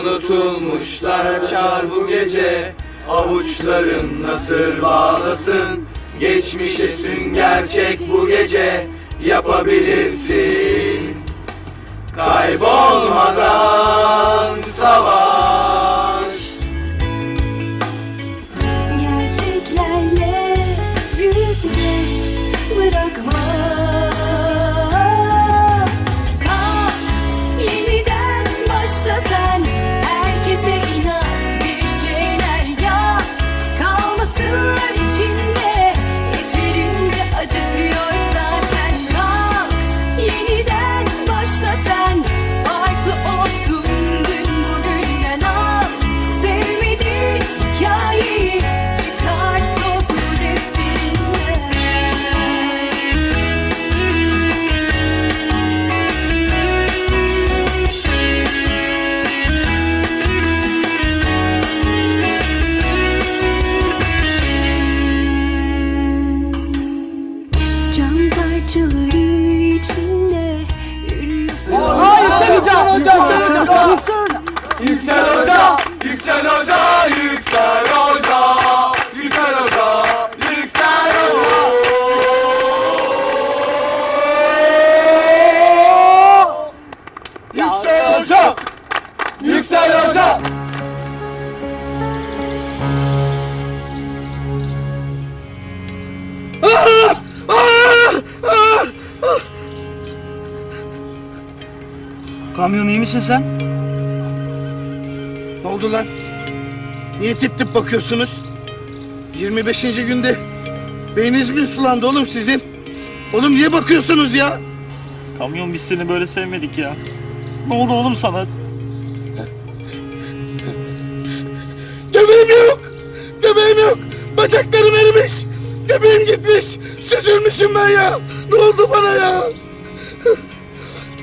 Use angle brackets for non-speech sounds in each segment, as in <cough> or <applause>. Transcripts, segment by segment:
Unutulmuşlar açar bu gece. Avuçların nasır bağlasın. Geçmişe sünger çek bu gece. Yapabilirsin. Kaybolmadan savaş Kamyon iyi misin sen? Ne oldu lan? Niye tip tip bakıyorsunuz? 25. günde beyniniz mi sulandı oğlum sizin? Oğlum niye bakıyorsunuz ya? Kamyon biz seni böyle sevmedik ya. Ne oldu oğlum sana? Göbeğim yok. Göbeğim yok. Bacaklarım erimiş. Göbeğim gitmiş. Süzülmüşüm ben ya. Ne oldu bana ya?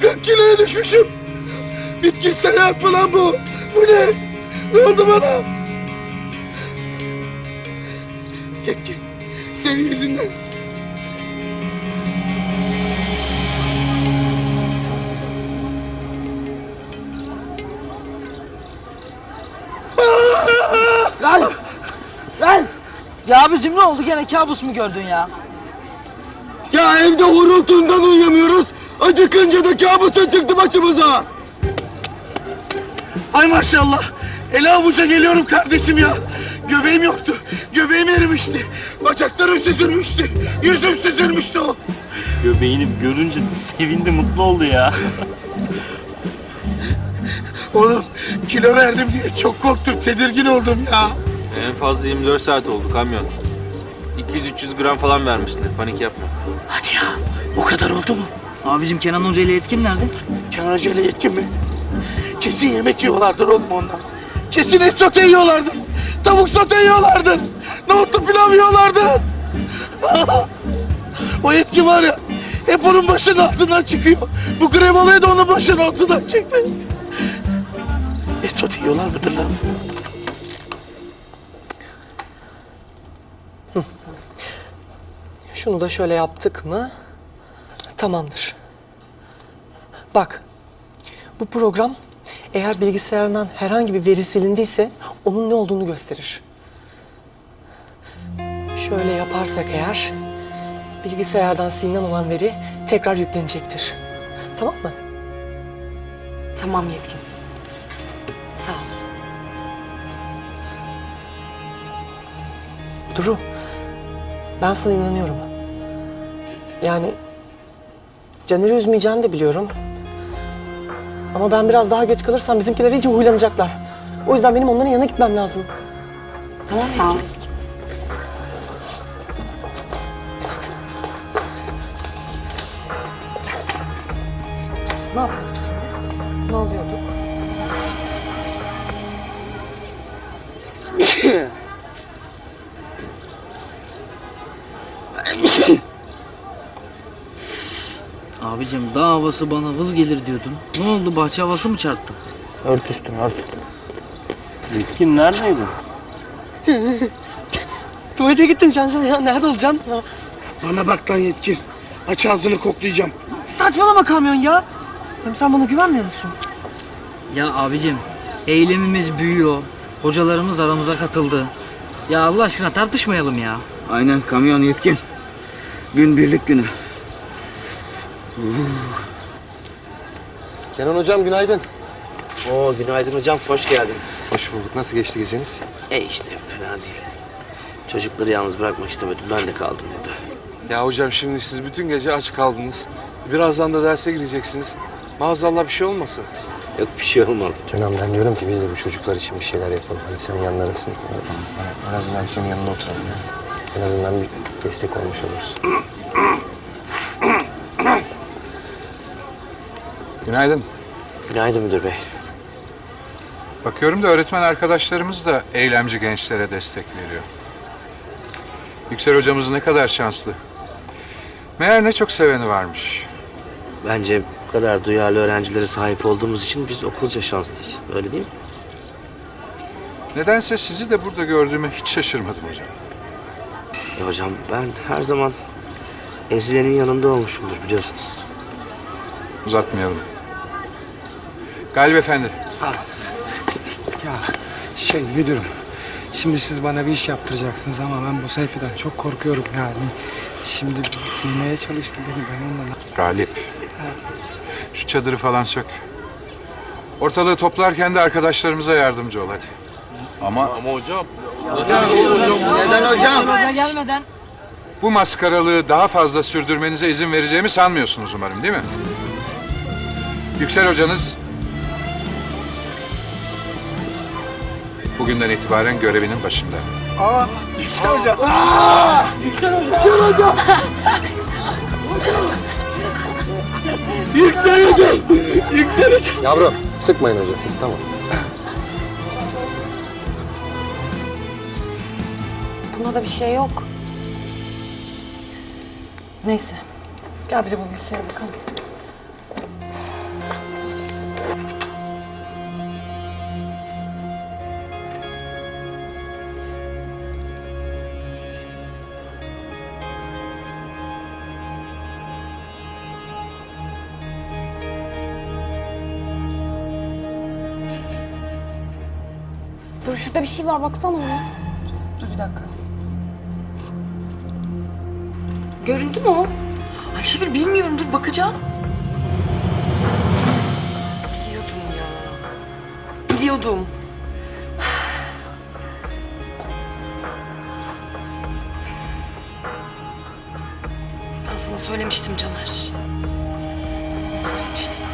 40 kiloya düşmüşüm. Bitkisel hayat mı lan bu? Bu ne? Ne oldu bana? Yetkin. Senin yüzünden. Lan! Lan! Ya abicim ne oldu gene kabus mu gördün ya? Ya evde horultundan uyuyamıyoruz. Acıkınca da kabusa çıktı başımıza. Ay maşallah. Ele avuca geliyorum kardeşim ya. Göbeğim yoktu. Göbeğim erimişti. Bacaklarım süzülmüştü. Yüzüm süzülmüştü o. Göbeğini görünce sevindi, mutlu oldu ya. Oğlum kilo verdim diye çok korktum. Tedirgin oldum ya. En fazla 24 saat oldu kamyon. 200-300 gram falan vermişsindir. Panik yapma. Hadi ya. O kadar oldu mu? Abicim Kenan Hoca ile Yetkin nerede? Kenan Hoca ile yetkin mi? Kesin yemek yiyorlardır oğlum ondan. Kesin et sote yiyorlardır. Tavuk sote yiyorlardır. Nohutlu pilav yiyorlardır. <laughs> o yetkin var ya hep onun başının altından çıkıyor. Bu grevalayı da onun başının altından çekti. Et sote yiyorlar mıdır lan? Şunu da şöyle yaptık mı? Tamamdır. Bak, bu program eğer bilgisayarından herhangi bir veri silindiyse onun ne olduğunu gösterir. Şöyle yaparsak eğer bilgisayardan silinen olan veri tekrar yüklenecektir. Tamam mı? Tamam Yetkin. Sağ ol. Duru, ben sana inanıyorum. Yani Caner'i üzmeyeceğini de biliyorum. Ama ben biraz daha geç kalırsam bizimkiler iyice huylanacaklar. O yüzden benim onların yanına gitmem lazım. Tamam Sağ ol. Ne yapıyorduk şimdi? Ne oluyorduk? <laughs> Abicim dağ havası bana vız gelir diyordun. Ne oldu bahçe havası mı çarptı? Ört üstünü ört. Yetkin neredeydin? <laughs> Tuvalete gittim Can Can ya. Nerede olacağım? Ya. Bana bak lan yetkin. Aç ağzını koklayacağım. Saçmalama kamyon ya. Hem sen bana güvenmiyor musun? Ya abicim Eylemimiz büyüyor. Hocalarımız aramıza katıldı. Ya Allah aşkına tartışmayalım ya. Aynen kamyon yetkin. Gün birlik günü. Kenan hocam günaydın. Oo günaydın hocam, hoş geldiniz. Hoş bulduk. Nasıl geçti geceniz? E işte fena değil. Çocukları yalnız bırakmak istemedim, ben de kaldım burada. Ya hocam şimdi siz bütün gece aç kaldınız. Birazdan da derse gireceksiniz. Maazallah bir şey olmasın. Yok bir şey olmaz. Kenan ben diyorum ki biz de bu çocuklar için bir şeyler yapalım. Hani sen yanlarısın. Yapalım. Hani en azından senin yanına oturalım ya. En azından bir destek olmuş oluruz. Günaydın. Günaydın müdür bey. Bakıyorum da öğretmen arkadaşlarımız da eylemci gençlere destek veriyor. Yüksel hocamız ne kadar şanslı. Meğer ne çok seveni varmış. Bence bu kadar duyarlı öğrencilere sahip olduğumuz için biz okulca şanslıyız. Öyle değil mi? Nedense sizi de burada gördüğüme hiç şaşırmadım hocam. E hocam ben her zaman ezilenin yanında olmuşumdur biliyorsunuz. Uzatmayalım. Galip Efendi, Ya şey müdürüm. Şimdi siz bana bir iş yaptıracaksınız ama ben bu sayfadan çok korkuyorum yani. Şimdi yemeye çalıştı beni ben onunla. Galip. Şu çadırı falan sök. Ortalığı toplarken de arkadaşlarımıza yardımcı ol hadi. Neden hocam? Bu maskaralığı daha fazla sürdürmenize izin vereceğimi sanmıyorsunuz umarım değil mi? Yüksel hocanız bugünden itibaren görevinin başında. Yüksel hocam. Yüksel hocam. Yavrum sıkmayın hocam. Tamam. Buna da bir şey yok. Neyse. Gel bir de bu bilgisayara bakalım. Şurada bir şey var baksana ona. Dur bir dakika. Görüntü mü o? Ayşegül bilmiyorum dur bakacağım. Biliyordum ya. Biliyordum. Ben sana söylemiştim Caner. Söylemiştim.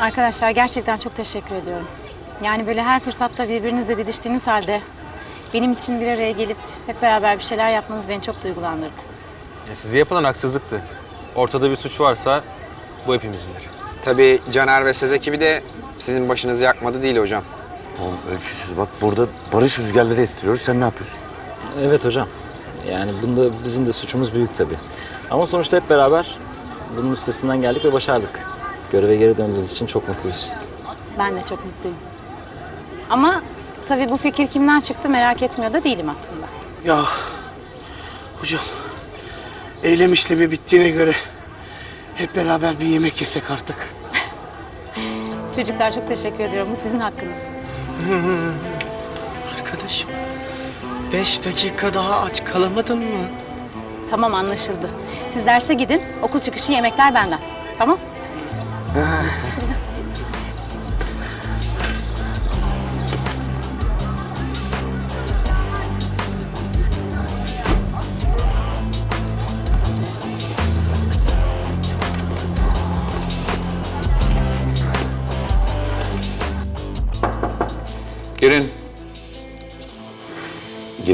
Arkadaşlar gerçekten çok teşekkür ediyorum. Yani böyle her fırsatta birbirinizle didiştiğiniz halde benim için bir araya gelip hep beraber bir şeyler yapmanız beni çok duygulandırdı. size yapılan haksızlıktı. Ortada bir suç varsa bu hepimizindir. Tabii Caner ve Sez ekibi de sizin başınızı yakmadı değil hocam. Oğlum ölçüsüz bak burada barış rüzgarları estiriyoruz. Sen ne yapıyorsun? Evet hocam. Yani bunda bizim de suçumuz büyük tabii. Ama sonuçta hep beraber bunun üstesinden geldik ve başardık. Göreve geri döndüğümüz için çok mutluyuz. Ben de çok mutluyum. Ama tabii bu fikir kimden çıktı merak etmiyor da değilim aslında. Ya hocam eylem işlemi bittiğine göre hep beraber bir yemek yesek artık. <laughs> Çocuklar çok teşekkür ediyorum. Bu sizin hakkınız. <laughs> Arkadaşım. Beş dakika daha aç kalamadın mı? Tamam anlaşıldı. Siz derse gidin. Okul çıkışı yemekler benden. Tamam? <laughs>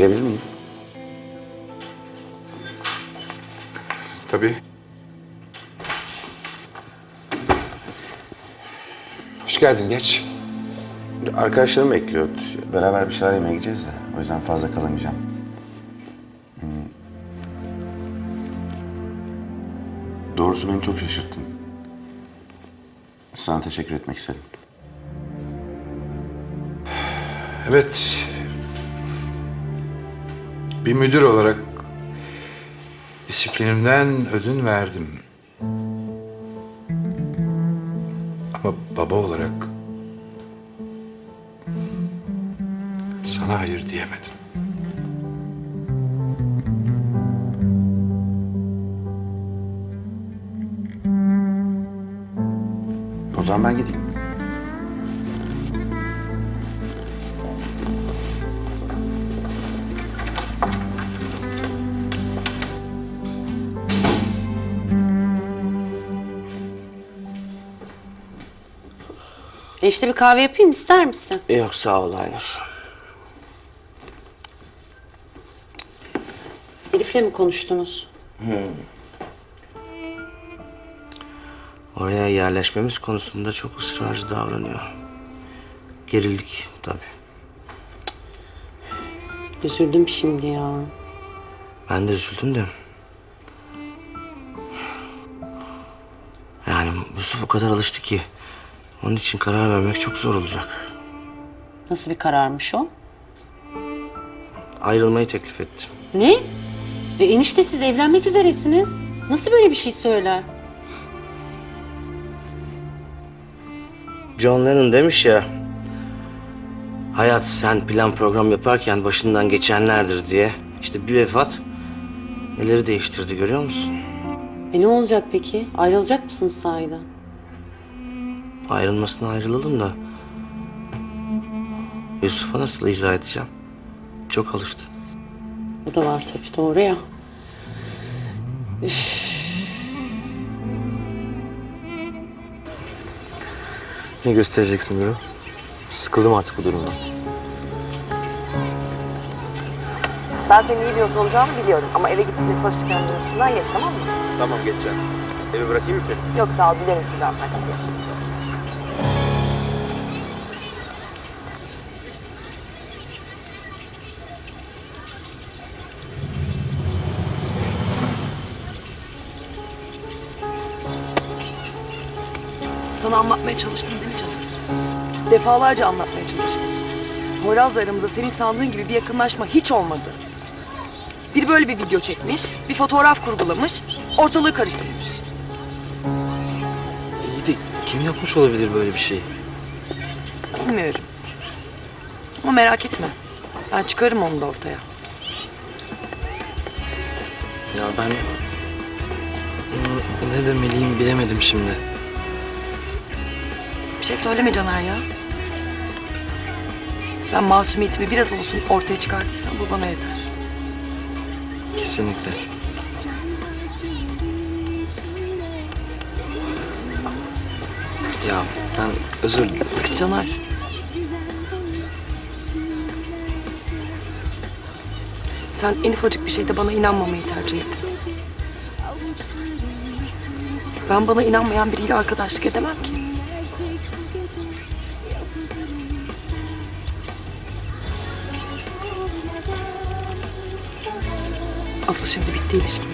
Girebilir miyim? Tabii. Hoş geldin geç. Arkadaşlarım bekliyor. Beraber bir şeyler yemeye gideceğiz de. O yüzden fazla kalamayacağım. Hmm. Doğrusu beni çok şaşırttın. Sana teşekkür etmek istedim. Evet bir müdür olarak disiplinimden ödün verdim. Ama baba olarak sana hayır diyemedim. O zaman ben gideyim. Enişte bir kahve yapayım ister misin? Yok sağ ol Aynur. Elif'le mi konuştunuz? Oraya yerleşmemiz konusunda çok ısrarcı davranıyor. Gerildik tabii. Üzüldüm şimdi ya. Ben de üzüldüm de. Yani Yusuf o kadar alıştı ki. Onun için karar vermek çok zor olacak. Nasıl bir kararmış o? Ayrılmayı teklif etti. Ne? E, enişte siz evlenmek üzeresiniz. Nasıl böyle bir şey söyler? John Lennon demiş ya. Hayat sen plan program yaparken başından geçenlerdir diye. İşte bir vefat neleri değiştirdi görüyor musun? E ne olacak peki? Ayrılacak mısınız sahiden? Ayrılmasına ayrılalım da. Yusuf'a nasıl izah edeceğim? Çok alıştı. O da var tabii doğru ya. Ne göstereceksin Duru? Sıkıldım artık bu durumdan. Ben senin iyi bir yolcu olacağını biliyorum ama eve gittiğinde çalışırken üstünden geç tamam mı? Tamam geçeceğim. Evi bırakayım mı seni? Yok sağ ol bilirim sizden Sana anlatmaya çalıştım değil mi canım? Defalarca anlatmaya çalıştım. Poyraz'la aramızda senin sandığın gibi bir yakınlaşma hiç olmadı. Biri böyle bir video çekmiş, bir fotoğraf kurgulamış, ortalığı karıştırmış. İyi de kim yapmış olabilir böyle bir şey? Bilmiyorum. Ama merak etme. Ben çıkarım onu da ortaya. Ya ben ne demeliyim bilemedim şimdi. Bir şey söyleme Caner ya. Ben masumiyetimi biraz olsun ortaya çıkartıysam bu bana yeter. Kesinlikle. Ya ben özür dilerim. Caner. Sen en ufacık bir şeyde bana inanmamayı tercih ettin. Ben bana inanmayan biriyle arkadaşlık edemem ki. Asıl şimdi bitti ilişkimiz.